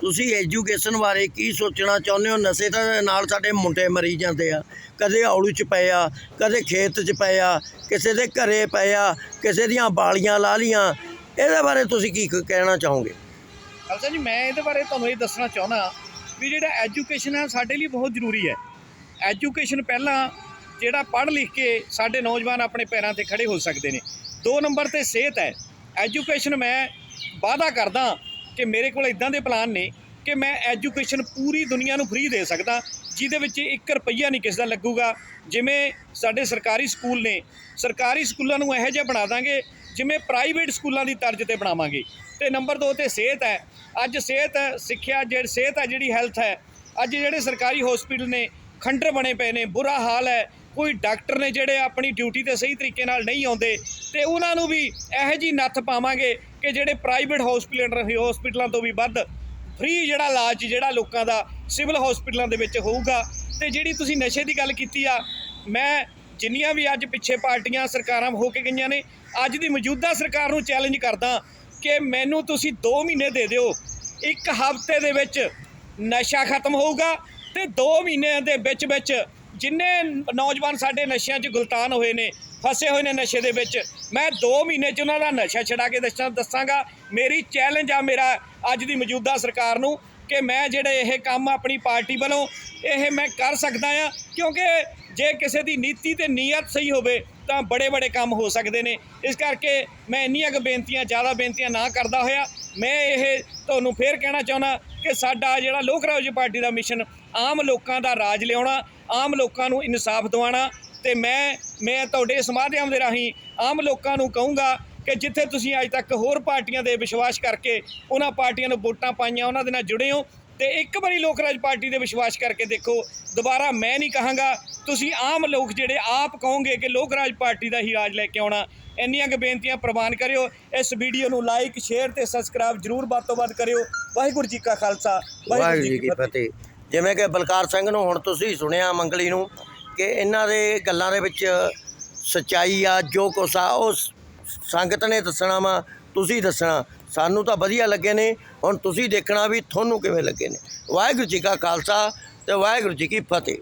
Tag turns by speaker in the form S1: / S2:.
S1: ਤੁਸੀਂ ਐਜੂਕੇਸ਼ਨ ਬਾਰੇ ਕੀ ਸੋਚਣਾ ਚਾਹੁੰਦੇ ਹੋ? ਨਸ਼ੇ ਤਾਂ ਨਾਲ ਸਾਡੇ ਮੁੰਡੇ ਮਰੀ ਜਾਂਦੇ ਆ। ਕਦੇ ਔਲੂ ਚ ਪਏ ਆ, ਕਦੇ ਖੇਤ ਚ ਪਏ ਆ, ਕਿਸੇ ਦੇ ਘਰੇ ਪਏ ਆ, ਕਿਸੇ ਦੀਆਂ ਬਾਲੀਆਂ ਲਾ ਲੀਆਂ ਇਹਦੇ ਬਾਰੇ ਤੁਸੀਂ ਕੀ ਕ- ਕਹਿਣਾ ਚਾਹੋਗੇ?
S2: ਖਾਲਸਾ ਜੀ, ਮੈਂ ਇਹਦੇ ਬਾਰੇ ਤੁਹਾਨੂੰ ਇਹ ਦੱਸਣਾ ਚਾਹੁੰਦਾ ਵੀ ਜਿਹੜਾ ਐਜੂਕੇਸ਼ਨ ਹੈ ਸਾਡੇ ਲਈ ਬਹੁਤ ਜ਼ਰੂਰੀ ਹੈ। ਐਜੂਕੇਸ਼ਨ ਪਹਿਲਾਂ ਜਿਹੜਾ ਪੜ੍ਹ ਲਿਖ ਕੇ ਸਾਡੇ ਨੌਜਵਾਨ ਆਪਣੇ ਪੈਰਾਂ ਤੇ ਖੜੇ ਹੋ ਸਕਦੇ ਨੇ। ਦੋ ਨੰਬਰ ਤੇ ਸਿਹਤ ਹੈ। ਐਜੂਕੇਸ਼ਨ ਮੈਂ ਵਾਅਦਾ ਕਰਦਾ ਕਿ ਮੇਰੇ ਕੋਲ ਇਦਾਂ ਦੇ ਪਲਾਨ ਨੇ ਕਿ ਮੈਂ ਐਜੂਕੇਸ਼ਨ ਪੂਰੀ ਦੁਨੀਆ ਨੂੰ ਫ੍ਰੀ ਦੇ ਸਕਦਾ, ਜਿਹਦੇ ਵਿੱਚ 1 ਰੁਪਈਆ ਨਹੀਂ ਕਿਸ ਦਾ ਲੱਗੂਗਾ। ਜਿਵੇਂ ਸਾਡੇ ਸਰਕਾਰੀ ਸਕੂਲ ਨੇ, ਸਰਕਾਰੀ ਸਕੂਲਾਂ ਨੂੰ ਇਹੋ ਜਿਹਾ ਬਣਾ ਦਾਂਗੇ, ਜਿਵੇਂ ਪ੍ਰਾਈਵੇਟ ਸਕੂਲਾਂ ਦੀ ਤਰਜ਼ ਤੇ ਬਣਾਵਾਂਗੇ। ਤੇ ਨੰਬਰ 2 ਤੇ ਸਿਹਤ ਹੈ। ਅੱਜ ਸਿਹਤ, ਸਿੱਖਿਆ ਜਿਹੜੀ, ਸਿਹਤ ਹੈ ਜਿਹੜੀ ਹੈਲਥ ਹੈ। ਅੱਜ ਜਿਹੜੇ ਸਰਕਾਰੀ ਹਸਪੀਟਲ ਨੇ, ਖੰਡਰ ਬਣੇ ਪਏ ਨੇ, ਬੁਰਾ ਹਾਲ ਹੈ। ਕੋਈ ਡਾਕਟਰ ਨੇ ਜਿਹੜੇ ਆਪਣੀ ਡਿਊਟੀ ਤੇ ਸਹੀ ਤਰੀਕੇ ਨਾਲ ਨਹੀਂ ਆਉਂਦੇ, ਤੇ ਉਹਨਾਂ ਨੂੰ ਵੀ ਇਹੋ ਜੀ ਨੱਥ ਪਾਵਾਂਗੇ ਕਿ ਜਿਹੜੇ ਪ੍ਰਾਈਵੇਟ ਹਸਪੀਟਲ ਹਸਪੀਟਲਾਂ ਤੋਂ ਵੀ ਵੱਧ ਫ੍ਰੀ ਜਿਹੜਾ ਇਲਾਜ, ਜਿਹੜਾ ਲੋਕਾਂ ਦਾ ਸਿਵਲ ਹਸਪੀਟਲਾਂ ਦੇ ਵਿੱਚ ਹੋਊਗਾ। ਤੇ ਜਿਹੜੀ ਤੁਸੀਂ ਨਸ਼ੇ ਦੀ ਗੱਲ ਕੀਤੀ ਆ, ਮੈਂ ਜਿੰਨੀਆਂ ਵੀ ਅੱਜ ਪਿੱਛੇ ਪਾਰਟੀਆਂ, ਸਰਕਾਰਾਂ ਹੋ ਕੇ ਗਈਆਂ ਨੇ, ਅੱਜ ਦੀ ਮੌਜੂਦਾ ਸਰਕਾਰ ਨੂੰ ਚੈਲੰਜ ਕਰਦਾ ਕਿ ਮੈਨੂੰ ਤੁਸੀਂ 2 ਮਹੀਨੇ ਦੇ ਦਿਓ। ਇੱਕ ਹਫ਼ਤੇ ਦੇ ਵਿੱਚ ਨਸ਼ਾ ਖਤਮ ਹੋਊਗਾ ਤੇ 2 ਮਹੀਨਿਆਂ ਦੇ ਵਿੱਚ ਵਿੱਚ ਜਿੰਨੇ ਨੌਜਵਾਨ ਸਾਡੇ ਨਸ਼ਿਆਂ 'ਚ ਗੁਲਤਾਨ ਹੋਏ ਨੇ, ਫਸੇ ਹੋਏ ਨੇ ਨਸ਼ੇ ਦੇ ਵਿੱਚ, ਮੈਂ 2 ਮਹੀਨੇ 'ਚ ਉਹਨਾਂ ਦਾ ਨਸ਼ਾ ਛਡਾ ਕੇ ਦੱਸਾਂ, ਦੱਸਾਂਗਾ, ਮੇਰੀ ਚੈਲੰਜ ਆ ਮੇਰਾ ਅੱਜ ਦੀ ਮੌਜੂਦਾ ਸਰਕਾਰ ਨੂੰ ਕਿ ਮੈਂ ਜਿਹੜੇ ਇਹ ਕੰਮ ਆਪਣੀ ਪਾਰਟੀ ਵੱਲੋਂ ਇਹ ਮੈਂ ਕਰ ਸਕਦਾ ਆ ਕਿਉਂਕਿ ਜੇ ਕਿਸੇ ਦੀ ਨੀਤੀ ਤੇ ਨੀਅਤ ਸਹੀ ਹੋਵੇ, ਤਾਂ ਬੜੇ ਬੜੇ ਕੰਮ ਹੋ ਸਕਦੇ ਨੇ। ਇਸ ਕਰਕੇ ਮੈਂ ਇੰਨੀਆਂ ਕੁ ਬੇਨਤੀਆਂ, ਜ਼ਿਆਦਾ ਬੇਨਤੀਆਂ ਨਾ ਕਰਦਾ ਹੋਇਆ, ਮੈਂ ਇਹ ਤੁਹਾਨੂੰ ਫੇਰ ਕਹਿਣਾ ਚਾਹੁੰਦਾ ਕਿ ਸਾਡਾ ਜਿਹੜਾ ਲੋਕ ਰਾਜ ਪਾਰਟੀ ਦਾ ਮਿਸ਼ਨ, ਆਮ ਲੋਕਾਂ ਦਾ ਰਾਜ ਲਿਆਉਣਾ, ਆਮ ਲੋਕਾਂ ਨੂੰ ਇਨਸਾਫ ਦਿਵਾਉਣਾ ਤੇ ਮੈਂ ਮੈਂ ਤੁਹਾਡੇ ਇਸ ਮਾਧਿਅਮ ਦੇ ਰਾਹੀਂ ਆਮ ਲੋਕਾਂ ਨੂੰ ਕਹੂੰਗਾ ਕਿ ਜਿੱਥੇ ਤੁਸੀਂ ਅੱਜ ਤੱਕ ਹੋਰ ਪਾਰਟੀਆਂ ਦੇ ਵਿਸ਼ਵਾਸ ਕਰਕੇ ਉਹਨਾਂ ਪਾਰਟੀਆਂ ਨੂੰ ਵੋਟਾਂ ਪਾਈਆਂ, ਉਹਨਾਂ ਦੇ ਨਾਲ ਜੁੜੇ ਹੋ। ਤੇ ਇੱਕ ਵਾਰੀ ਲੋਕ ਰਾਜ ਪਾਰਟੀ ਦੇ ਵਿਸ਼ਵਾਸ ਕਰਕੇ ਦੇਖੋ ਦੁਬਾਰਾ ਮੈਂ ਨਹੀਂ ਕਹਾਂਗਾ ਤੁਸੀਂ ਆਮ ਲੋਕ ਜਿਹੜੇ ਆਪ ਕਹੋਗੇ ਕਿ ਲੋਕ ਰਾਜ ਪਾਰਟੀ ਦਾ ਹੀ ਰਾਜ ਲੈ ਕੇ ਆਉਣਾ ਇੰਨੀਆਂ ਕੁ ਬੇਨਤੀਆਂ ਪ੍ਰਵਾਨ ਕਰਿਓ ਇਸ ਵੀਡੀਓ ਨੂੰ ਲਾਈਕ ਸ਼ੇਅਰ ਤੇ ਸਬਸਕ੍ਰਾਈਬ ਜਰੂਰ ਵੱਧ ਤੋਂ ਵੱਧ ਕਰਿਓ। ਵਾਹਿਗੁਰੂ ਜੀ ਕਾ ਖਾਲਸਾ
S1: ਵਾਹਿਗੁਰੂ ਜੀ ਕੀ ਫਤਿਹ। ਜਿਵੇਂ ਕਿ ਬਲਕਾਰ ਸਿੰਘ ਨੂੰ ਹੁਣ ਤੁਸੀਂ ਸੁਣਿਆ ਮੰਗਲੀ ਨੂੰ ਕਿ ਇਹਨਾਂ ਦੇ ਗੱਲਾਂ ਦੇ ਵਿੱਚ ਸਚਾਈ ਆ ਜੋ ਕੁਛ ਆ ਉਹ ਸੰਗਤ ਨੇ ਦੱਸਣਾ ਵਾ ਤੁਸੀਂ ਦੱਸਣਾ। ਸਾਨੂੰ ਤਾਂ ਵਧੀਆ ਲੱਗੇ ਨੇ। ਹੁਣ ਤੁਸੀਂ ਦੇਖਣਾ ਵੀ ਤੁਹਾਨੂੰ ਕਿਵੇਂ ਲੱਗੇ ਨੇ। ਵਾਹਿਗੁਰੂ ਜੀ ਕਾ ਖਾਲਸਾ ਤੇ ਵਾਹਿਗੁਰੂ ਜੀ ਕੀ ਫਤਿਹ।